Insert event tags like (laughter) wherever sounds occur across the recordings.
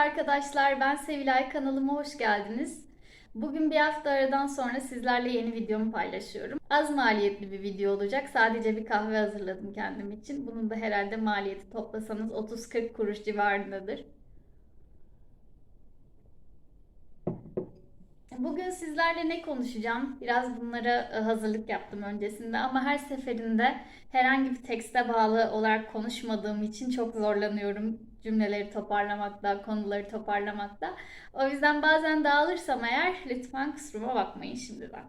arkadaşlar, ben Sevilay kanalıma hoş geldiniz. Bugün bir hafta aradan sonra sizlerle yeni videomu paylaşıyorum. Az maliyetli bir video olacak. Sadece bir kahve hazırladım kendim için. Bunun da herhalde maliyeti toplasanız 30-40 kuruş civarındadır. Bugün sizlerle ne konuşacağım? Biraz bunlara e, hazırlık yaptım öncesinde ama her seferinde herhangi bir tekste bağlı olarak konuşmadığım için çok zorlanıyorum cümleleri toparlamakta, konuları toparlamakta. O yüzden bazen dağılırsam eğer lütfen kusuruma bakmayın şimdiden.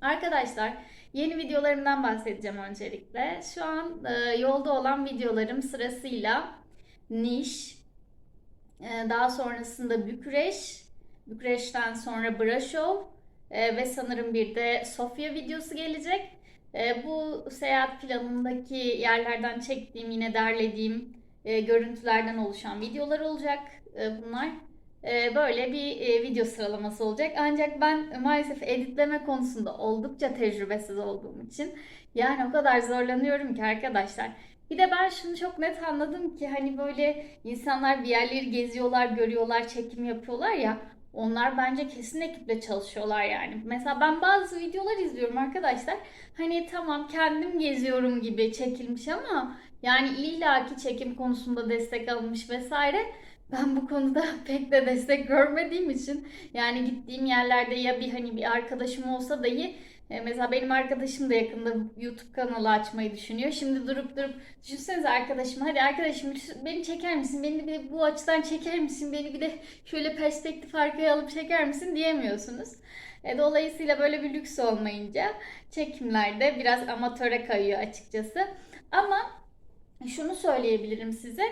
Arkadaşlar yeni videolarımdan bahsedeceğim öncelikle. Şu an e, yolda olan videolarım sırasıyla Niş, e, daha sonrasında Bükreş, Bükreş'ten sonra Braşov e, ve sanırım bir de Sofya videosu gelecek. E, bu seyahat planındaki yerlerden çektiğim, yine derlediğim e, görüntülerden oluşan videolar olacak e, bunlar. E, böyle bir e, video sıralaması olacak. Ancak ben maalesef editleme konusunda oldukça tecrübesiz olduğum için yani o kadar zorlanıyorum ki arkadaşlar. Bir de ben şunu çok net anladım ki hani böyle insanlar bir yerleri geziyorlar, görüyorlar, çekim yapıyorlar ya. Onlar bence kesin ekiple çalışıyorlar yani. Mesela ben bazı videolar izliyorum arkadaşlar. Hani tamam kendim geziyorum gibi çekilmiş ama yani illaki çekim konusunda destek alınmış vesaire. Ben bu konuda (laughs) pek de destek görmediğim için yani gittiğim yerlerde ya bir hani bir arkadaşım olsa dahi e, Mesela benim arkadaşım da yakında YouTube kanalı açmayı düşünüyor. Şimdi durup durup düşünsenize arkadaşım hadi arkadaşım beni çeker misin? Beni bir bu açıdan çeker misin? Beni bir de şöyle perspektif arkaya alıp çeker misin diyemiyorsunuz. E, dolayısıyla böyle bir lüks olmayınca çekimlerde biraz amatöre kayıyor açıkçası. Ama şunu söyleyebilirim size.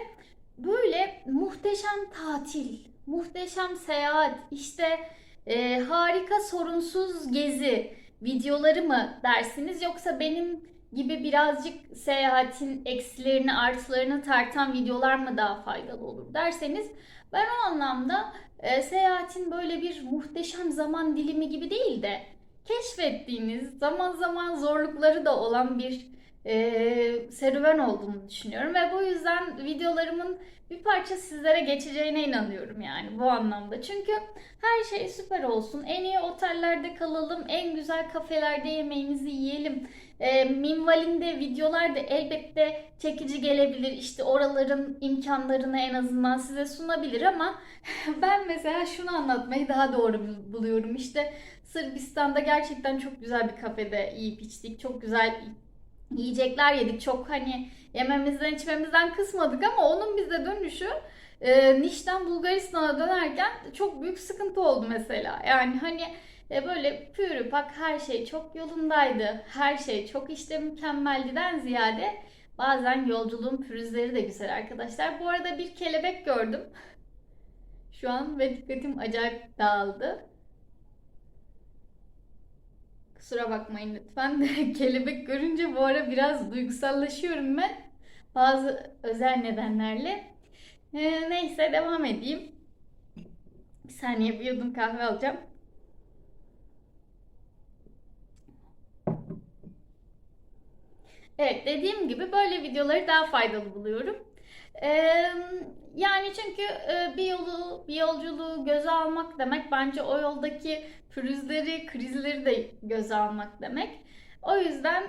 Böyle muhteşem tatil, muhteşem seyahat, işte e, harika sorunsuz gezi videoları mı dersiniz yoksa benim gibi birazcık seyahatin eksilerini artılarını tartan videolar mı daha faydalı olur derseniz ben o anlamda e, seyahatin böyle bir muhteşem zaman dilimi gibi değil de keşfettiğiniz zaman zaman zorlukları da olan bir e, serüven olduğunu düşünüyorum ve bu yüzden videolarımın bir parça sizlere geçeceğine inanıyorum yani bu anlamda. Çünkü her şey süper olsun. En iyi otellerde kalalım, en güzel kafelerde yemeğimizi yiyelim. E, minvalinde videolar da elbette çekici gelebilir. İşte oraların imkanlarını en azından size sunabilir ama (laughs) ben mesela şunu anlatmayı daha doğru buluyorum. İşte Sırbistan'da gerçekten çok güzel bir kafede yiyip içtik. Çok güzel yiyecekler yedik. Çok hani yememizden içmemizden kısmadık ama onun bize dönüşü e, Niş'ten Bulgaristan'a dönerken çok büyük sıkıntı oldu mesela. Yani hani e, böyle pürüpak her şey çok yolundaydı. Her şey çok işte mükemmeldiden ziyade bazen yolculuğun pürüzleri de güzel arkadaşlar. Bu arada bir kelebek gördüm. Şu an ve dikkatim acayip dağıldı. Kusura bakmayın lütfen. (laughs) Kelebek görünce bu ara biraz duygusallaşıyorum ben. Bazı özel nedenlerle. Ee, neyse devam edeyim. Bir saniye bir yudum kahve alacağım. Evet dediğim gibi böyle videoları daha faydalı buluyorum. Yani çünkü bir yolu, bir yolculuğu göze almak demek bence o yoldaki pürüzleri, krizleri de göze almak demek. O yüzden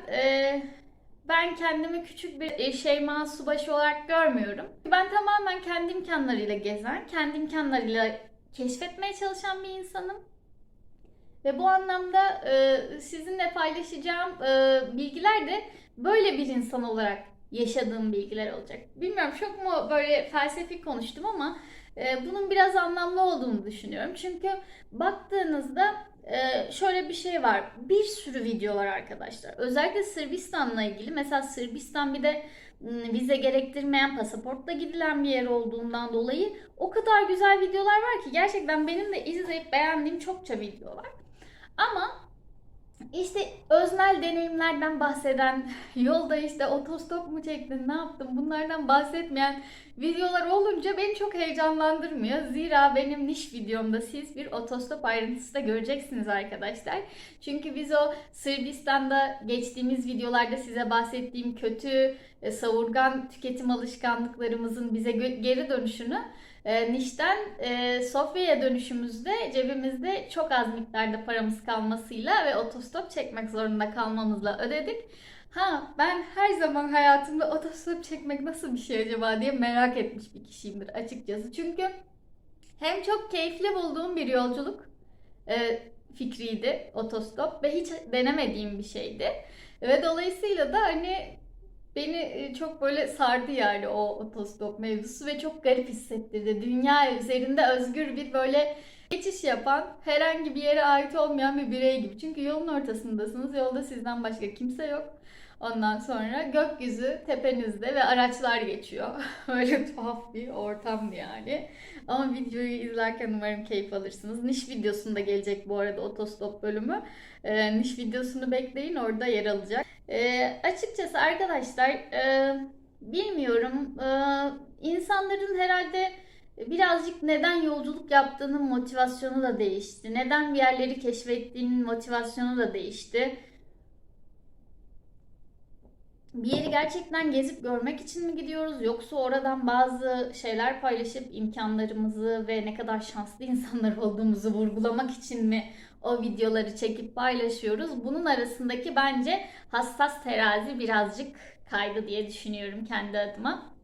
ben kendimi küçük bir Şeyma Subaşı olarak görmüyorum. Ben tamamen kendi imkanlarıyla gezen, kendi imkanlarıyla keşfetmeye çalışan bir insanım. Ve bu anlamda sizinle paylaşacağım bilgiler de böyle bir insan olarak yaşadığım bilgiler olacak. Bilmiyorum çok mu böyle felsefik konuştum ama e, bunun biraz anlamlı olduğunu düşünüyorum. Çünkü baktığınızda e, şöyle bir şey var. Bir sürü video var arkadaşlar. Özellikle Sırbistan'la ilgili. Mesela Sırbistan bir de vize gerektirmeyen pasaportla gidilen bir yer olduğundan dolayı o kadar güzel videolar var ki gerçekten benim de izleyip beğendiğim çokça video var. Ama işte öznel deneyimlerden bahseden, (laughs) yolda işte otostop mu çektin, ne yaptın bunlardan bahsetmeyen videolar olunca beni çok heyecanlandırmıyor. Zira benim niş videomda siz bir otostop ayrıntısı da göreceksiniz arkadaşlar. Çünkü biz o Sırbistan'da geçtiğimiz videolarda size bahsettiğim kötü, e, savurgan tüketim alışkanlıklarımızın bize geri dönüşünü E, Niş'ten e, Sofya'ya dönüşümüzde cebimizde çok az miktarda paramız kalmasıyla ve otostop çekmek zorunda kalmamızla ödedik. Ha ben her zaman hayatımda otostop çekmek nasıl bir şey acaba diye merak etmiş bir kişiyimdir açıkçası. Çünkü hem çok keyifli bulduğum bir yolculuk e, fikriydi otostop ve hiç denemediğim bir şeydi. Ve dolayısıyla da hani beni e, çok böyle sardı yani o otostop mevzusu ve çok garip hissettirdi. Dünya üzerinde özgür bir böyle geçiş yapan herhangi bir yere ait olmayan bir birey gibi. Çünkü yolun ortasındasınız. Yolda sizden başka kimse yok. Ondan sonra gökyüzü tepenizde ve araçlar geçiyor. (laughs) Öyle tuhaf bir ortamdı yani. Ama videoyu izlerken umarım keyif alırsınız. Niş videosunda gelecek bu arada otostop bölümü. Ee, niş videosunu bekleyin orada yer alacak. Ee, açıkçası arkadaşlar e, bilmiyorum e, insanların herhalde birazcık neden yolculuk yaptığının motivasyonu da değişti. Neden bir yerleri keşfettiğinin motivasyonu da değişti bir yeri gerçekten gezip görmek için mi gidiyoruz yoksa oradan bazı şeyler paylaşıp imkanlarımızı ve ne kadar şanslı insanlar (laughs) olduğumuzu vurgulamak için mi o videoları çekip paylaşıyoruz? Bunun arasındaki bence hassas terazi birazcık kaydı diye düşünüyorum kendi adıma.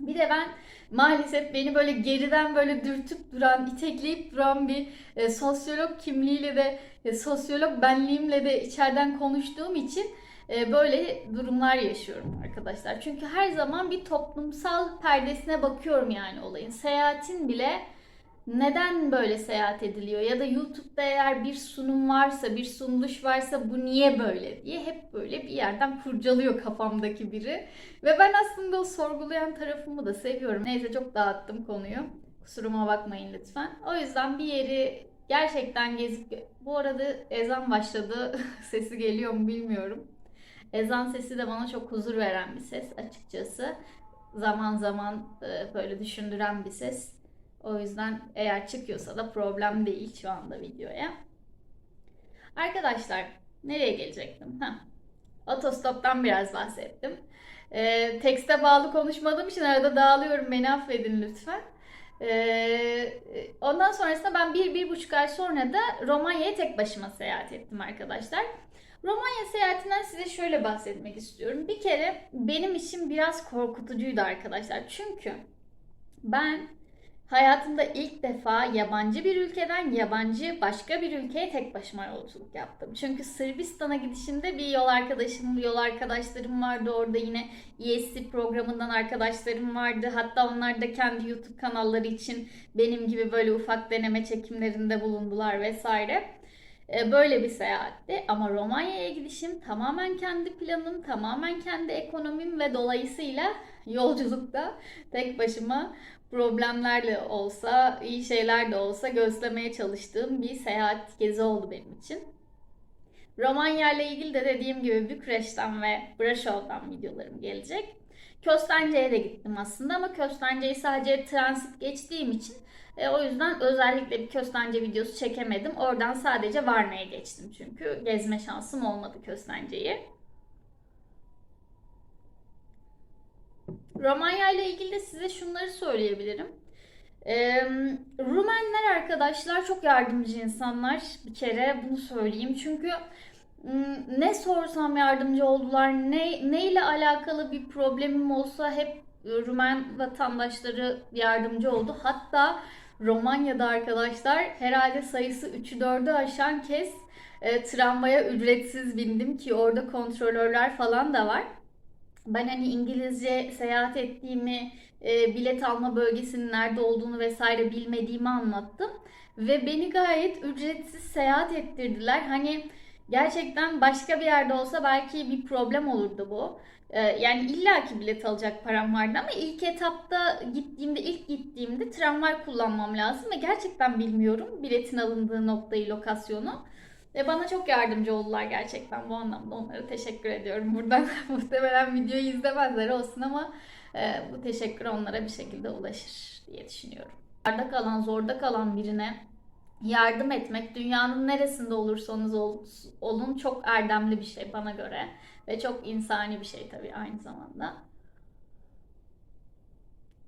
Bir de ben maalesef beni böyle geriden böyle dürtüp duran, itekleyip duran bir e, sosyolog kimliğiyle de e, sosyolog benliğimle de içeriden konuştuğum için böyle durumlar yaşıyorum arkadaşlar. Çünkü her zaman bir toplumsal perdesine bakıyorum yani olayın. Seyahatin bile neden böyle seyahat ediliyor ya da YouTube'da eğer bir sunum varsa, bir sunuluş varsa bu niye böyle diye hep böyle bir yerden kurcalıyor kafamdaki biri. Ve ben aslında o sorgulayan tarafımı da seviyorum. Neyse çok dağıttım konuyu. Kusuruma bakmayın lütfen. O yüzden bir yeri gerçekten gezip... Bu arada ezan başladı. (laughs) Sesi geliyor mu bilmiyorum. Ezan sesi de bana çok huzur veren bir ses açıkçası. Zaman zaman e, böyle düşündüren bir ses. O yüzden eğer çıkıyorsa da problem değil şu anda videoya. Arkadaşlar nereye gelecektim? Heh. Otostop'tan biraz bahsettim. E, tekste bağlı konuşmadığım için arada dağılıyorum. Beni affedin lütfen. E, ondan sonrasında ben bir, bir buçuk ay sonra da Romanya'ya tek başıma seyahat ettim arkadaşlar. Romanya seyahatinden size şöyle bahsetmek istiyorum. Bir kere benim işim biraz korkutucuydu arkadaşlar. Çünkü ben hayatımda ilk defa yabancı bir ülkeden yabancı başka bir ülkeye tek başıma yolculuk yaptım. Çünkü Sırbistan'a gidişimde bir yol arkadaşım, yol arkadaşlarım vardı. Orada yine ESC programından arkadaşlarım vardı. Hatta onlar da kendi YouTube kanalları için benim gibi böyle ufak deneme çekimlerinde bulundular vesaire. E, böyle bir seyahatti ama Romanya'ya gidişim tamamen kendi planım, tamamen kendi ekonomim ve dolayısıyla yolculukta tek başıma problemlerle olsa, iyi şeyler de olsa gözlemeye çalıştığım bir seyahat gezi oldu benim için. Romanya ile ilgili de dediğim gibi Bükreş'ten ve Braşov'dan videolarım gelecek. Köstence'ye de gittim aslında ama Köstence'yi sadece transit geçtiğim için e, o yüzden özellikle bir köstence videosu çekemedim. Oradan sadece Varna'ya geçtim çünkü gezme şansım olmadı köstenceyi. Romanya ile ilgili de size şunları söyleyebilirim. Ee, Rumenler arkadaşlar çok yardımcı insanlar bir kere bunu söyleyeyim. Çünkü ne sorsam yardımcı oldular. Ne, ne ile alakalı bir problemim olsa hep Rumen vatandaşları yardımcı oldu. Hatta Romanya'da arkadaşlar herhalde sayısı 3'ü 4'ü aşan kez e, tramvaya ücretsiz bindim ki orada kontrolörler falan da var. Ben hani İngilizce seyahat ettiğimi, e, bilet alma bölgesinin nerede olduğunu vesaire bilmediğimi anlattım. Ve beni gayet ücretsiz seyahat ettirdiler. Hani gerçekten başka bir yerde olsa belki bir problem olurdu bu. Ee, yani illaki bilet alacak param vardı ama ilk etapta gittiğimde, ilk gittiğimde tramvay kullanmam lazım ve gerçekten bilmiyorum biletin alındığı noktayı, lokasyonu. Ve bana çok yardımcı oldular gerçekten bu anlamda. Onlara teşekkür ediyorum. Buradan (laughs) muhtemelen videoyu izlemezler olsun ama e, bu teşekkür onlara bir şekilde ulaşır diye düşünüyorum. Zorda kalan, zorda kalan birine yardım etmek dünyanın neresinde olursanız olun çok erdemli bir şey bana göre. Ve çok insani bir şey tabii aynı zamanda.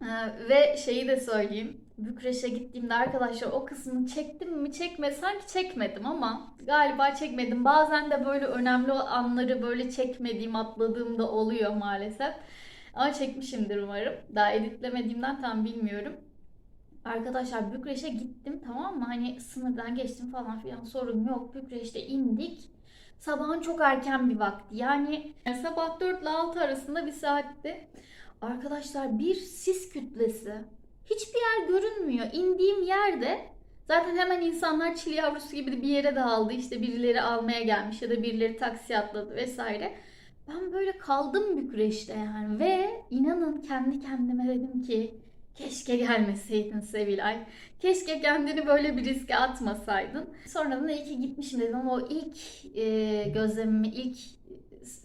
Ee, ve şeyi de söyleyeyim. Bükreş'e gittiğimde arkadaşlar o kısmını çektim mi çekme sanki çekmedim ama galiba çekmedim. Bazen de böyle önemli anları böyle çekmediğim atladığım da oluyor maalesef. Ama çekmişimdir umarım. Daha editlemediğimden tam bilmiyorum. Arkadaşlar Bükreş'e gittim tamam mı? Hani sınırdan geçtim falan filan sorun yok. Bükreş'te indik. Sabahın çok erken bir vakti. Yani sabah 4 ile 6 arasında bir saatti. Arkadaşlar bir sis kütlesi. Hiçbir yer görünmüyor. İndiğim yerde zaten hemen insanlar çil yavrusu gibi bir yere dağıldı. İşte birileri almaya gelmiş ya da birileri taksi atladı vesaire. Ben böyle kaldım Bükreş'te yani ve inanın kendi kendime dedim ki keşke gelmeseydin Sevilay. Keşke kendini böyle bir riske atmasaydın. Sonradan iyi ki gitmişim dedim ama o ilk e, gözlemimi, ilk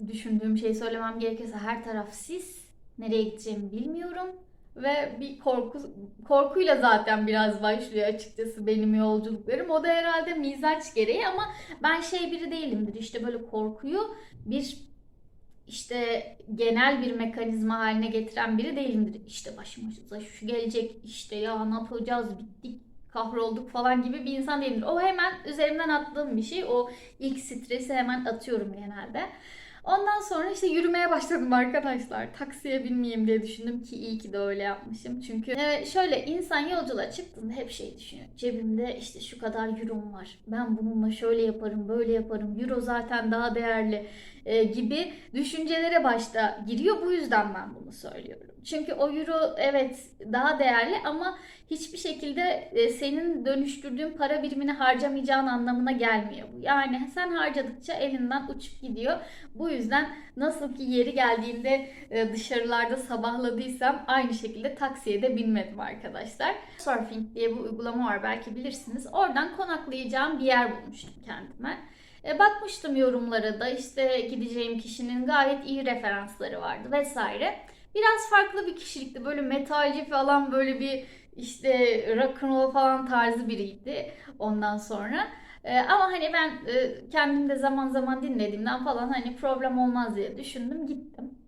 düşündüğüm şeyi söylemem gerekirse her taraf sis. Nereye gideceğimi bilmiyorum. Ve bir korku korkuyla zaten biraz başlıyor açıkçası benim yolculuklarım. O da herhalde mizaç gereği ama ben şey biri değilimdir. İşte böyle korkuyu bir işte genel bir mekanizma haline getiren biri değilimdir. İşte başımıza şu gelecek, işte ya ne yapacağız, bittik, kahrolduk falan gibi bir insan değilimdir. O hemen üzerimden attığım bir şey. O ilk stresi hemen atıyorum genelde. Ondan sonra işte yürümeye başladım arkadaşlar. Taksiye binmeyeyim diye düşündüm ki iyi ki de öyle yapmışım. Çünkü e, şöyle insan yolculuğa çıktığında hep şey düşünüyor. Cebimde işte şu kadar eurom var. Ben bununla şöyle yaparım, böyle yaparım. Euro zaten daha değerli e, gibi düşüncelere başta giriyor. Bu yüzden ben bunu söylüyorum. Çünkü o euro evet daha değerli ama hiçbir şekilde e, senin dönüştürdüğün para birimini harcamayacağın anlamına gelmiyor bu. Yani sen harcadıkça elinden uçup gidiyor. Bu yüzden nasıl ki yeri geldiğinde e, dışarılarda sabahladıysam aynı şekilde taksiye de binmedim arkadaşlar. Surfing diye bir uygulama var belki bilirsiniz. Oradan konaklayacağım bir yer bulmuştum kendime. E, bakmıştım yorumlara da işte gideceğim kişinin gayet iyi referansları vardı vesaire. Biraz farklı bir kişilikti. Böyle metalci falan böyle bir işte rock and roll falan tarzı biriydi ondan sonra. Ee, ama hani ben e, kendim de zaman zaman dinlediğimden falan hani problem olmaz diye düşündüm gittim.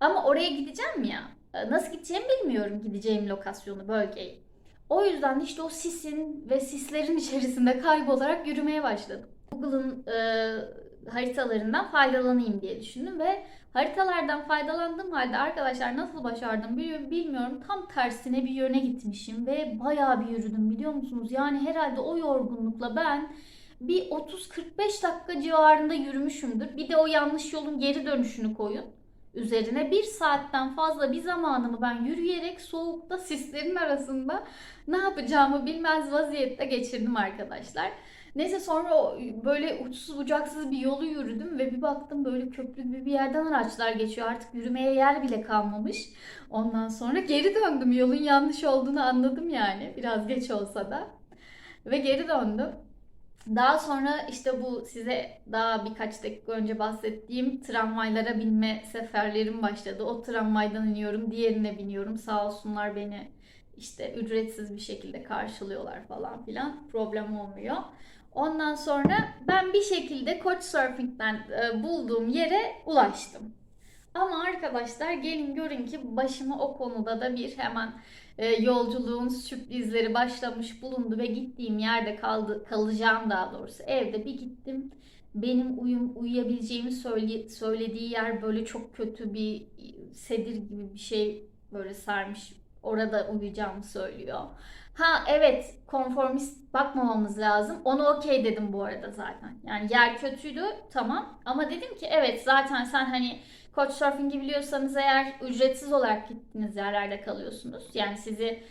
Ama oraya gideceğim ya. e, Nasıl gideceğimi bilmiyorum gideceğim lokasyonu, bölgeyi. O yüzden işte o sisin ve sislerin içerisinde kaybolarak yürümeye başladım. Google'ın e, haritalarından faydalanayım diye düşündüm ve haritalardan faydalandığım halde arkadaşlar nasıl başardım bilmiyorum. Tam tersine bir yöne gitmişim ve bayağı bir yürüdüm biliyor musunuz? Yani herhalde o yorgunlukla ben bir 30-45 dakika civarında yürümüşümdür. Bir de o yanlış yolun geri dönüşünü koyun üzerine bir saatten fazla bir zamanımı ben yürüyerek soğukta sislerin arasında ne yapacağımı bilmez vaziyette geçirdim arkadaşlar. Neyse sonra böyle uçsuz bucaksız bir yolu yürüdüm ve bir baktım böyle köprü gibi bir yerden araçlar geçiyor. Artık yürümeye yer bile kalmamış. Ondan sonra geri döndüm. Yolun yanlış olduğunu anladım yani. Biraz geç olsa da. Ve geri döndüm. Daha sonra işte bu size daha birkaç dakika önce bahsettiğim tramvaylara binme seferlerim başladı. O tramvaydan iniyorum, diğerine biniyorum. Sağ olsunlar beni işte ücretsiz bir şekilde karşılıyorlar falan filan. Problem olmuyor. Ondan sonra ben bir şekilde Couchsurfing'den e, bulduğum yere ulaştım. Ama arkadaşlar gelin görün ki başıma o konuda da bir hemen e, yolculuğun sürprizleri başlamış bulundu ve gittiğim yerde kaldı kalacağım daha doğrusu evde bir gittim. Benim uyum uyuyabileceğimi söyle, söylediği yer böyle çok kötü bir sedir gibi bir şey böyle sarmış. Orada uyuyacağımı söylüyor. Ha evet konformist bakmamamız lazım. Onu okey dedim bu arada zaten. Yani yer kötüydü tamam ama dedim ki evet zaten sen hani Couchsurfing'i biliyorsanız eğer ücretsiz olarak gittiğiniz yerlerde kalıyorsunuz. Yani sizi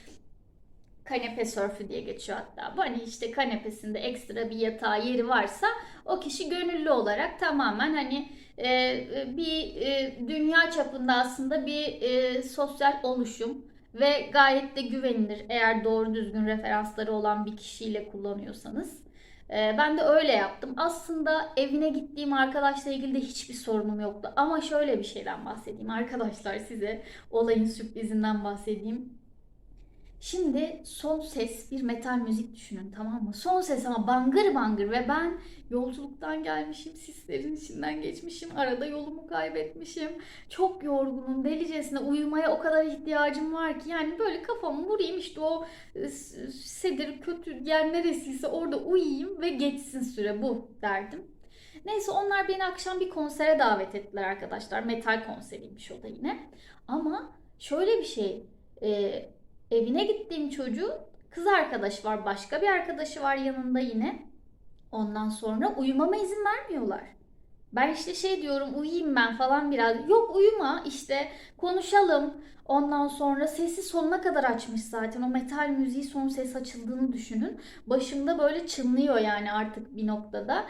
kanepe sörfü diye geçiyor hatta. Bu hani işte kanepesinde ekstra bir yatağı yeri varsa o kişi gönüllü olarak tamamen hani e, bir e, dünya çapında aslında bir e, sosyal oluşum ve gayet de güvenilir eğer doğru düzgün referansları olan bir kişiyle kullanıyorsanız. Ee, ben de öyle yaptım. Aslında evine gittiğim arkadaşla ilgili de hiçbir sorunum yoktu. Ama şöyle bir şeyden bahsedeyim arkadaşlar size. Olayın sürprizinden bahsedeyim. Şimdi son ses bir metal müzik düşünün tamam mı? Son ses ama bangır bangır ve ben yolculuktan gelmişim, sislerin içinden geçmişim, arada yolumu kaybetmişim. Çok yorgunum, delicesine uyumaya o kadar ihtiyacım var ki yani böyle kafamı vurayım işte o e, sedir kötü yer neresiyse orada uyuyayım ve geçsin süre bu derdim. Neyse onlar beni akşam bir konsere davet ettiler arkadaşlar. Metal konseriymiş o da yine. Ama şöyle bir şey. e, evine gittiğim çocuğun kız arkadaşı var. Başka bir arkadaşı var yanında yine. Ondan sonra uyumama izin vermiyorlar. Ben işte şey diyorum uyuyayım ben falan biraz. Yok uyuma işte konuşalım. Ondan sonra sesi sonuna kadar açmış zaten. O metal müziği son ses açıldığını düşünün. Başımda böyle çınlıyor yani artık bir noktada.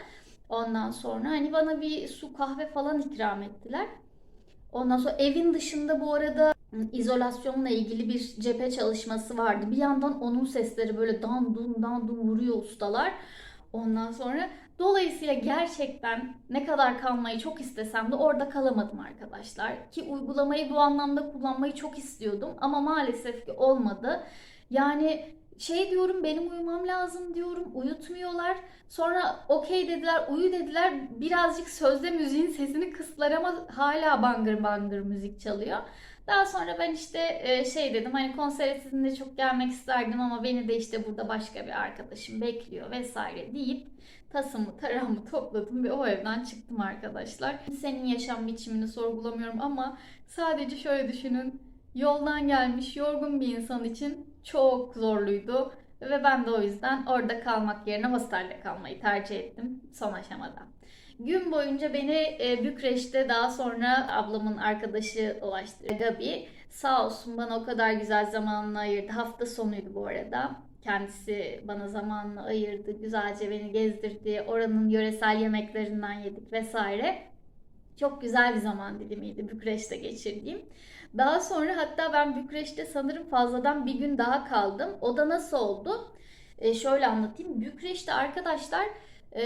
Ondan sonra hani bana bir su kahve falan ikram ettiler. Ondan sonra evin dışında bu arada izolasyonla ilgili bir cephe çalışması vardı. Bir yandan onun sesleri böyle dan dun dan dun vuruyor ustalar. Ondan sonra dolayısıyla gerçekten ne kadar kalmayı çok istesem de orada kalamadım arkadaşlar. Ki uygulamayı bu anlamda kullanmayı çok istiyordum ama maalesef ki olmadı. Yani şey diyorum benim uyumam lazım diyorum uyutmuyorlar. Sonra okey dediler uyu dediler birazcık sözde müziğin sesini kıstılar ama hala bangır bangır müzik çalıyor. Daha sonra ben işte e, şey dedim hani konsere sizinle çok gelmek isterdim ama beni de işte burada başka bir arkadaşım bekliyor vesaire deyip tasımı tarağımı topladım ve o evden çıktım arkadaşlar. Senin yaşam biçimini sorgulamıyorum ama sadece şöyle düşünün. Yoldan gelmiş yorgun bir insan için çok zorluydu. Ve ben de o yüzden orada kalmak yerine hostelde kalmayı tercih ettim son aşamada. Gün boyunca beni e, Bükreş'te daha sonra ablamın arkadaşı ulaştı Gabi. Sağ olsun bana o kadar güzel zamanını ayırdı. Hafta sonuydu bu arada. Kendisi bana zamanını ayırdı. Güzelce beni gezdirdi. Oranın yöresel yemeklerinden yedik vesaire. Çok güzel bir zaman dilimiydi Bükreş'te geçirdiğim. Daha sonra hatta ben Bükreş'te sanırım fazladan bir gün daha kaldım. O da nasıl oldu? E, şöyle anlatayım. Bükreş'te arkadaşlar e,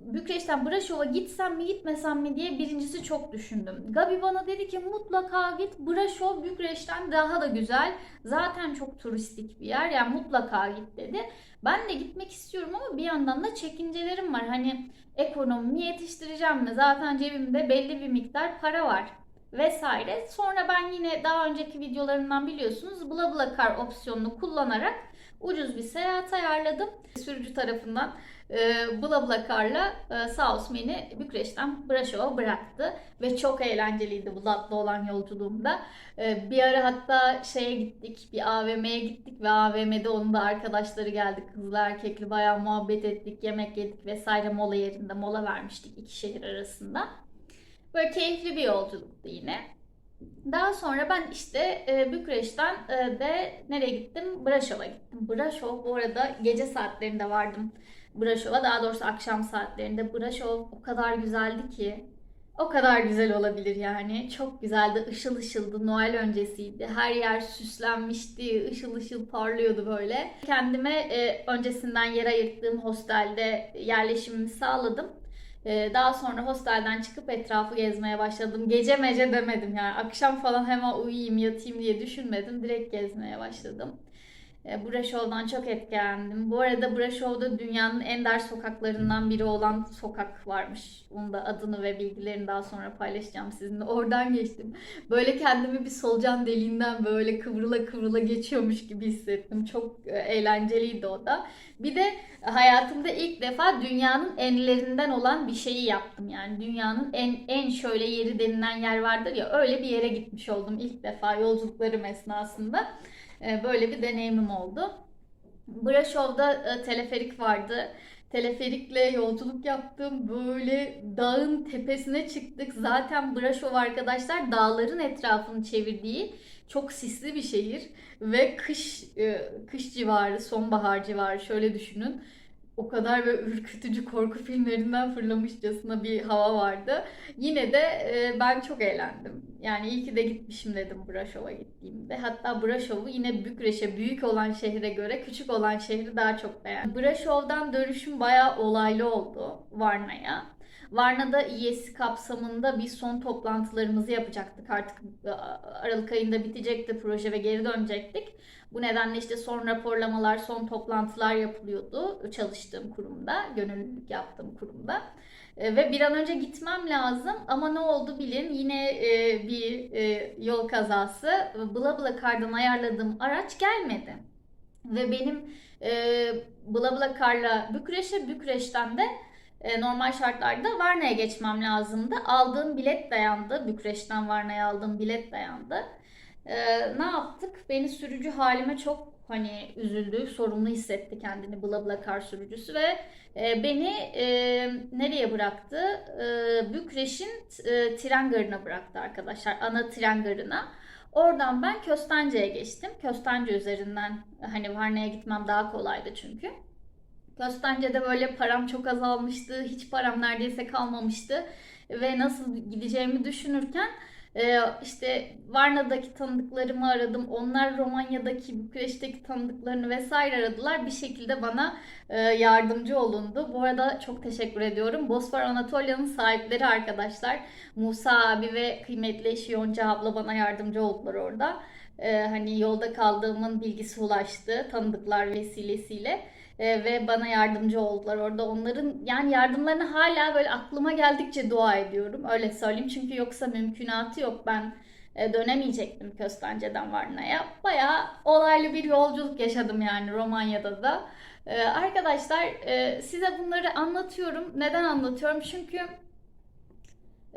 Bükreş'ten Braşov'a gitsem mi gitmesem mi diye birincisi çok düşündüm. Gabi bana dedi ki mutlaka git Braşov Bükreş'ten daha da güzel. Zaten çok turistik bir yer yani mutlaka git dedi. Ben de gitmek istiyorum ama bir yandan da çekincelerim var. Hani ekonomimi yetiştireceğim mi? Zaten cebimde belli bir miktar para var vesaire. Sonra ben yine daha önceki videolarımdan biliyorsunuz BlaBlaCar opsiyonunu kullanarak ucuz bir seyahat ayarladım. Sürücü tarafından e, BlaBlaCar'la e, sağ olsun beni Bükreş'ten Braşov'a bıraktı. Ve çok eğlenceliydi bu tatlı olan yolculuğumda. E, bir ara hatta şeye gittik, bir AVM'ye gittik ve AVM'de onun da arkadaşları geldi. Kızlı erkekli bayağı muhabbet ettik, yemek yedik vesaire mola yerinde mola vermiştik iki şehir arasında. Böyle keyifli bir yolculuktu yine. Daha sonra ben işte e, Bükreş'ten e, de nereye gittim? Braşov'a gittim. Braşov bu arada gece saatlerinde vardım Braşov'a. Daha doğrusu akşam saatlerinde. Braşov o kadar güzeldi ki. O kadar güzel olabilir yani. Çok güzeldi. Işıl ışıldı. Noel öncesiydi. Her yer süslenmişti. Işıl ışıl parlıyordu böyle. Kendime e, öncesinden yer ayırttığım hostelde yerleşimimi sağladım. Ee, Daha sonra hostelden çıkıp etrafı gezmeye başladım. Gece mece demedim yani. Akşam falan hemen uyuyayım, yatayım diye düşünmedim. Direkt gezmeye başladım. E, Braşov'dan çok etkilendim. Bu arada Braşov'da dünyanın en dar sokaklarından biri olan sokak varmış. Onun da adını ve bilgilerini daha sonra paylaşacağım sizinle. Oradan geçtim. Böyle kendimi bir solucan deliğinden böyle kıvrıla kıvrıla geçiyormuş gibi hissettim. Çok e, eğlenceliydi o da. Bir de hayatımda ilk defa dünyanın enlerinden olan bir şeyi yaptım. Yani dünyanın en en şöyle yeri denilen yer vardır ya öyle bir yere gitmiş oldum ilk defa yolculuklarım esnasında. E, Böyle bir deneyimim oldu. Braşov'da e, teleferik vardı. Teleferikle yolculuk yaptım. Böyle dağın tepesine çıktık. Zaten Braşov arkadaşlar dağların etrafını çevirdiği çok sisli bir şehir ve kış e, kış civarı, sonbahar civarı şöyle düşünün. O kadar böyle ürkütücü korku filmlerinden fırlamışçasına bir hava vardı. Yine de e, ben çok eğlendim. Yani iyi ki de gitmişim dedim Braşov'a gittiğimde. Hatta Braşov'u yine Bükreş'e büyük olan şehre göre küçük olan şehri daha çok beğendim. Braşov'dan dönüşüm bayağı olaylı oldu Varna'ya. Varna'da İES kapsamında bir son toplantılarımızı yapacaktık. Artık e, Aralık ayında bitecekti proje ve geri dönecektik. Bu nedenle işte son raporlamalar, son toplantılar yapılıyordu çalıştığım kurumda, gönüllülük yaptığım kurumda. E, Ve bir an önce gitmem lazım ama ne oldu bilin yine e, bir e, yol kazası. BlaBlaCar'dan ayarladığım araç gelmedi. Ve benim e, BlaBlaCar'la Bükreş'e, Bükreş'ten de e, normal şartlarda Varna'ya geçmem lazımdı. Aldığım bilet dayandı. Bükreş'ten Varna'ya aldığım bilet dayandı. E, ne yaptık? Beni sürücü halime çok hani üzüldü, sorumlu hissetti kendini BlaBlaCar sürücüsü ve e, beni e, nereye bıraktı? E, Bükreş'in e, tren garına bıraktı arkadaşlar. Ana tren garına. Oradan ben Köstence'ye geçtim. Köstence üzerinden hani Varna'ya gitmem daha kolaydı çünkü. Köstence'de böyle param çok azalmıştı. Hiç param neredeyse kalmamıştı. Ve nasıl gideceğimi düşünürken e, işte Varna'daki tanıdıklarımı aradım. Onlar Romanya'daki, Bükreş'teki tanıdıklarını vesaire aradılar. Bir şekilde bana e, yardımcı olundu. Bu arada çok teşekkür ediyorum. Bosfor Anatolia'nın sahipleri arkadaşlar. Musa abi ve kıymetli eşi Yonca abla bana yardımcı oldular orada. E, hani yolda kaldığımın bilgisi ulaştı tanıdıklar vesilesiyle. E, ve bana yardımcı oldular orada. Onların yani yardımlarını hala böyle aklıma geldikçe dua ediyorum. Öyle söyleyeyim. Çünkü yoksa mümkünatı yok. Ben e, dönemeyecektim Köstence'den Varna'ya. Bayağı olaylı bir yolculuk yaşadım yani Romanya'da da. E, arkadaşlar e, size bunları anlatıyorum. Neden anlatıyorum? Çünkü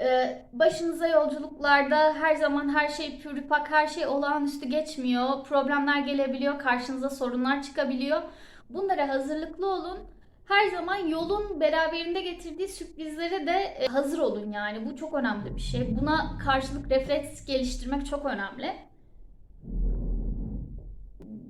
ee, başınıza yolculuklarda her zaman her şey pürüpak, her şey olağanüstü geçmiyor. Problemler gelebiliyor, karşınıza sorunlar çıkabiliyor. Bunlara hazırlıklı olun. Her zaman yolun beraberinde getirdiği sürprizlere de e, hazır olun yani. Bu çok önemli bir şey. Buna karşılık refleks geliştirmek çok önemli.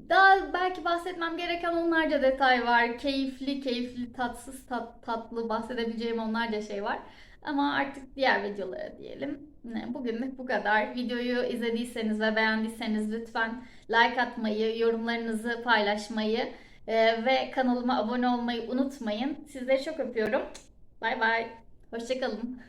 Daha belki bahsetmem gereken onlarca detay var. Keyifli, keyifli, tatsız, tat, tatlı bahsedebileceğim onlarca şey var. Ama artık diğer videolara diyelim. Bugünlük bu kadar. Videoyu izlediyseniz ve beğendiyseniz lütfen like atmayı, yorumlarınızı paylaşmayı e, ve kanalıma abone olmayı unutmayın. Sizleri çok öpüyorum. Bay bay. Hoşçakalın.